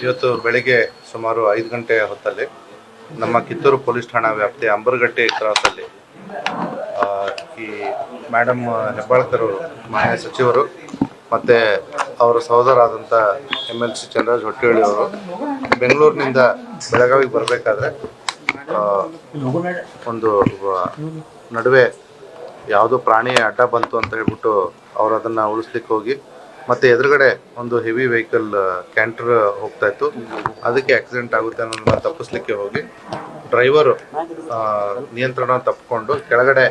ಇವತ್ತು ಬೆಳಿಗ್ಗೆ ಸುಮಾರು ಐದು ಗಂಟೆ ಹೊತ್ತಲ್ಲಿ ನಮ್ಮ ಕಿತ್ತೂರು ಪೊಲೀಸ್ ಠಾಣಾ ವ್ಯಾಪ್ತಿಯ ಅಂಬರಗಟ್ಟೆ ಕ್ರಾಸಲ್ಲಿ ಈ ಮೇಡಮ್ ಹೆಬ್ಬಾಳ್ಕರ್ ಅವರು, ಮಾನ್ಯ ಸಚಿವರು ಮತ್ತು ಅವರ ಸಹೋದರಾದಂಥ M L C Chandraraj Hottihalli ಅವರು ಬೆಂಗಳೂರಿನಿಂದ ಬೆಳಗಾವಿಗೆ ಬರಬೇಕಾದ್ರೆ ಒಂದು ನಡುವೆ ಯಾವುದೋ ಪ್ರಾಣಿ ಅಡ್ಡ ಬಂತು ಅಂತ ಹೇಳ್ಬಿಟ್ಟು ಅವರು ಅದನ್ನು ಉಳಿಸ್ಲಿಕ್ಕೆ ಹೋಗಿ ಮತ್ತೆ ಎದುರುಗಡೆ ಒಂದು ಹೆವಿ ವೆಹಿಕಲ್ ಕ್ಯಾಂಟರ್ ಹೋಗ್ತಾ ಇತ್ತು. ಅದಕ್ಕೆ ಆಕ್ಸಿಡೆಂಟ್ ಆಗುತ್ತೆ ಅನ್ನೋದನ್ನ ತಪ್ಪಿಸ್ಲಿಕ್ಕೆ ಹೋಗಿ ಡ್ರೈವರ್ ನಿಯಂತ್ರಣ ತಪ್ಪಿಕೊಂಡು ಕೆಳಗಡೆ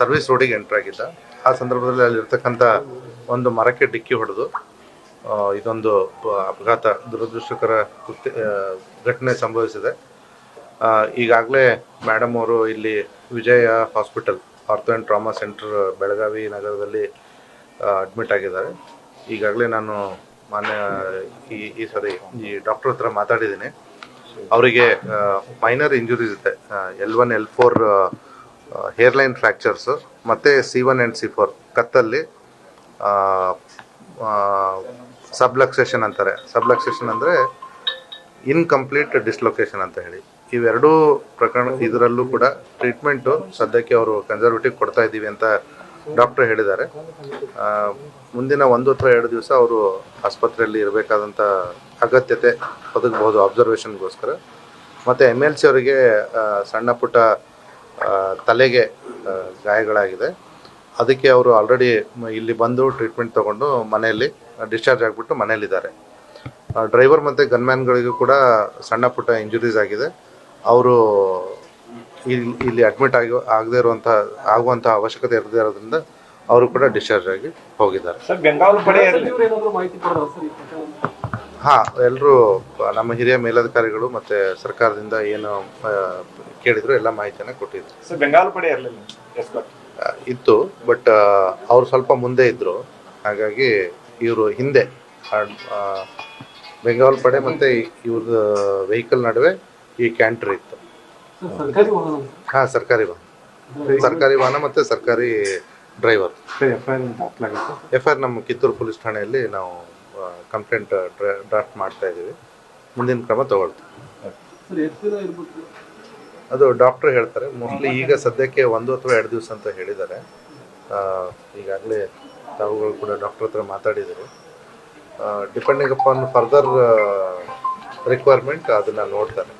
ಸರ್ವಿಸ್ ರೋಡಿಗೆ ಎಂಟರ್ ಆಗಿದ್ದ. ಆ ಸಂದರ್ಭದಲ್ಲಿ ಅಲ್ಲಿರ್ತಕ್ಕಂಥ ಒಂದು ಮರಕ್ಕೆ ಡಿಕ್ಕಿ ಹೊಡೆದು ಇದೊಂದು ಅಪಘಾತ, ದುರದೃಷ್ಟಕರ ಕೃತ್ಯ ಘಟನೆ ಸಂಭವಿಸಿದೆ. ಈಗಾಗಲೇ ಮೇಡಮ್ ಅವರು ಇಲ್ಲಿ Vijaya hospital ortho and trauma centre Belagavi ನಗರದಲ್ಲಿ ಅಡ್ಮಿಟ್ ಆಗಿದ್ದಾರೆ. ಈಗಾಗಲೇ ನಾನು ಮಾನ್ಯ ಈ ಈ ಸಾರಿ ಈ ಡಾಕ್ಟರ್ ಹತ್ರ ಮಾತಾಡಿದ್ದೀನಿ. ಅವರಿಗೆ ಮೈನರ್ ಇಂಜುರೀಸ್ ಇದೆ L one L four hairline fractures ಮತ್ತು C one and C four ಕತ್ತಲ್ಲಿ subluxation ಅಂತಾರೆ. ಸಬ್ಲಕ್ಸೇಷನ್ ಅಂದರೆ ಇನ್ಕಂಪ್ಲೀಟ್ ಡಿಸ್ಲೊಕೇಶನ್ ಅಂತ ಹೇಳಿ. ಇವೆರಡೂ ಪ್ರಕರಣ ಇದರಲ್ಲೂ ಕೂಡ ಟ್ರೀಟ್ಮೆಂಟು ಸದ್ಯಕ್ಕೆ ಅವರು ಕನ್ಸರ್ವೇಟಿವ್ ಕೊಡ್ತಾ ಇದ್ದೀವಿ ಅಂತ ಡಾಕ್ಟರ್ ಹೇಳಿದ್ದಾರೆ. ಮುಂದಿನ ಒಂದು ಅಥವಾ ಎರಡು ದಿವಸ ಅವರು ಆಸ್ಪತ್ರೆಯಲ್ಲಿ ಇರಬೇಕಾದಂಥ ಅಗತ್ಯತೆ ಒದಗಬಹುದು ಅಬ್ಸರ್ವೇಷನ್ಗೋಸ್ಕರ ಮತ್ತು ಎಂ ಎಲ್ ಸಿ ಅವರಿಗೆ ಸಣ್ಣ ಪುಟ್ಟ ತಲೆಗೆ ಗಾಯಗಳಾಗಿದೆ. ಅದಕ್ಕೆ ಅವರು ಆಲ್ರೆಡಿ ಇಲ್ಲಿ ಬಂದು ಟ್ರೀಟ್ಮೆಂಟ್ ತಗೊಂಡು ಮನೆಯಲ್ಲಿ ಡಿಸ್ಚಾರ್ಜ್ ಆಗಿಬಿಟ್ಟು ಮನೆಯಲ್ಲಿದ್ದಾರೆ. ಡ್ರೈವರ್ ಮತ್ತು ಗನ್ಮ್ಯಾನ್ಗಳಿಗೂ ಕೂಡ ಸಣ್ಣ ಪುಟ್ಟ ಇಂಜುರೀಸ್ ಆಗಿದೆ. ಅವರು ಇಲ್ಲಿ ಇಲ್ಲಿ ಅಡ್ಮಿಟ್ ಆಗಿ ಆಗದೇ ಇರುವಂಥ ಆಗುವಂಥ ಅವಶ್ಯಕತೆ ಇರದೇ ಇರೋದ್ರಿಂದ ಅವರು ಕೂಡ ಡಿಸ್ಚಾರ್ಜ್ ಆಗಿ ಹೋಗಿದ್ದಾರೆ. ಹಾಂ ಎಲ್ಲರೂ ನಮ್ಮ ಹಿರಿಯ ಮೇಲಧಿಕಾರಿಗಳು ಮತ್ತು ಸರ್ಕಾರದಿಂದ ಏನು ಕೇಳಿದ್ರು ಎಲ್ಲ ಮಾಹಿತಿಯನ್ನು ಕೊಟ್ಟಿದ್ರು. ಸರ್ ಬೆಂಗಾವಲು ಪಡೆ ಇತ್ತು ಬಟ್ ಅವ್ರು ಸ್ವಲ್ಪ ಮುಂದೆ ಇದ್ದರು ಹಾಗಾಗಿ ಇವರು ಹಿಂದೆ. ಬೆಂಗಾಲ್ ಪಡೆ ಮತ್ತು ಇವ್ರದ್ದು ವೆಹಿಕಲ್ ನಡುವೆ ಈ ಕ್ಯಾಂಟ್ರಿ ಇತ್ತು. ಹಾಂ ಸರ್ಕಾರಿ ವಾಹನ. ಸರ್ಕಾರಿ ವಾಹನ ಮತ್ತು ಸರ್ಕಾರಿ ಡ್ರೈವರ್ ಎಫ್ ಐ ಆರ್ ದಾಖಲಾಗಿತ್ತು. ಎಫ್ ಆರ್ ನಮ್ಮ ಕಿತ್ತೂರು ಪೊಲೀಸ್ ಠಾಣೆಯಲ್ಲಿ ನಾವು ಕಂಪ್ಲೇಂಟ್ ಡ್ರಾಫ್ಟ್ ಮಾಡ್ತಾ ಇದ್ದೀವಿ. ಮುಂದಿನ ಕ್ರಮ ತಗೊಳ್ತೀವಿ. ಸರ್ ಎಷ್ಟು ದಿನ ಇರ್ಬೇಕು? ಅದು ಡಾಕ್ಟರ್ ಹೇಳ್ತಾರೆ. ಮೋಸ್ಟ್ಲಿ ಈಗ ಸದ್ಯಕ್ಕೆ ಒಂದು ಅಥವಾ ಎರಡು ದಿವಸ ಅಂತ ಹೇಳಿದ್ದಾರೆ. ಈಗಾಗಲೇ ತಾವುಗಳು ಕೂಡ ಡಾಕ್ಟರ್ ಹತ್ರ ಮಾತಾಡಿದರು ಡಿಪೆಂಡಿಂಗ್ ಅಪಾನ್ ಫರ್ದರ್ ರಿಕ್ವೈರ್ಮೆಂಟ್ ಅದನ್ನು ನೋಡ್ತಾರೆ.